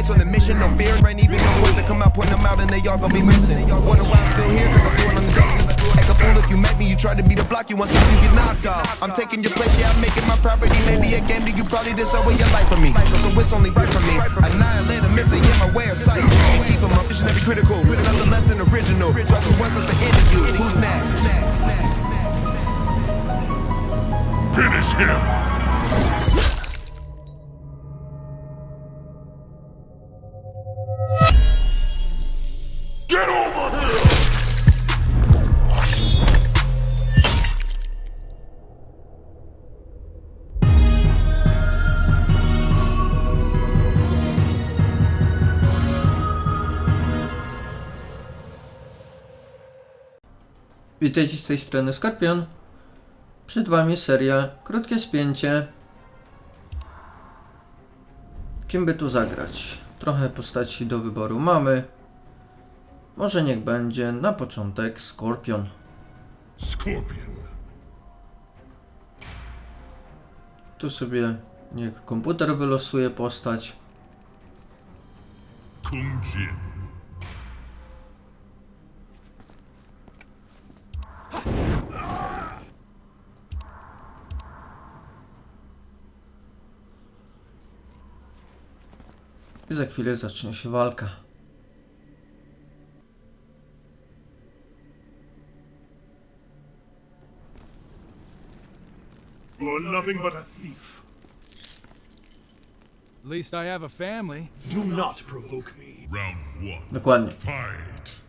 nights on the mission, no fear, ain't even no words to come out, point them out, and they all gonna be missing. Wonder why I'm still here, cause I'm doing on the daily. A fool if you met me, you try to be the block, you want to you get knocked off. I'm taking your place, yeah, I'm making my property. Maybe a game that you probably did away your life for me. So it's only right for me. Annihilate them if they get my way of sight. And keep them up, vision every critical. Nothing less than original. Trust me once, that's the end of you. Who's next. Finish him! Witajcie z tej strony Skorpion. Przed Wami seria Krótkie Spięcie. Kim by tu zagrać? Trochę postaci do wyboru mamy. Może niech będzie na początek Skorpion. Scorpion. Tu sobie niech komputer wylosuje postać. Kung Jin. I za chwilę zacznie się walka. You're nothing but a thief. At least I have a family. Do not provoke me. Round one. Dokładnie. Fight.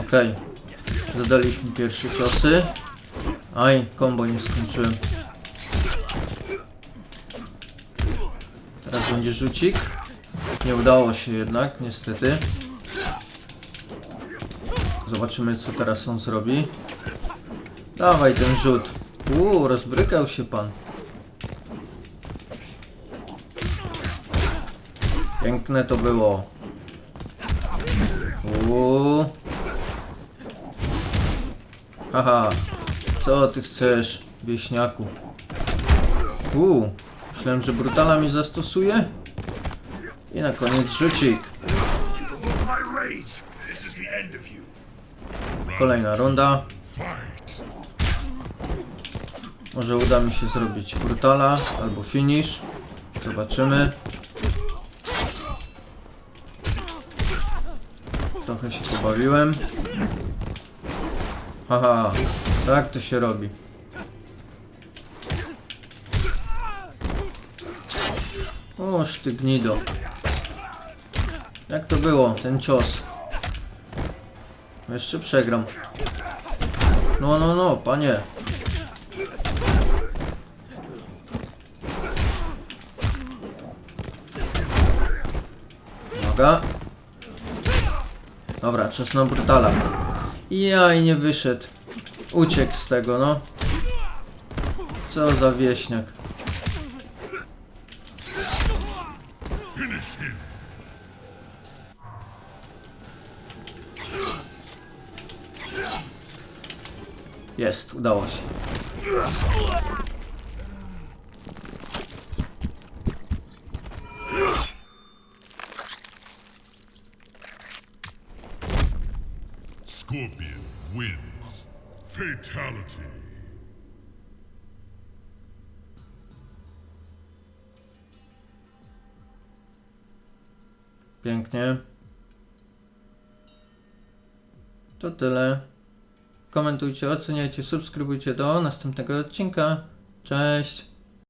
Okej. Zadaliśmy pierwsze ciosy. Aj, kombo nie skończyłem. Teraz będzie rzucik. Nie udało się jednak, niestety. Zobaczymy, co teraz on zrobi. Dawaj ten rzut. Uuu, rozbrykał się pan. Piękne to było. Uuu. Haha, co ty chcesz, wieśniaku? Uuu, myślałem, że brutala mi zastosuje. I na koniec rzucik. Kolejna runda. Może uda mi się zrobić brutala albo finish. Zobaczymy. Trochę się pobawiłem. Haha, tak to się robi. Oż ty gnido. Jak to było, ten cios? Jeszcze przegram. No, no, no, panie. Uwaga. Dobra, czas na brutala. Jaj, nie wyszedł. Uciekł z tego, no. Co za wieśniak. Finish him. Jest, udało się. Scorpion wins. Fatality. Pięknie. To tyle. Komentujcie, oceniajcie, subskrybujcie do następnego odcinka. Cześć!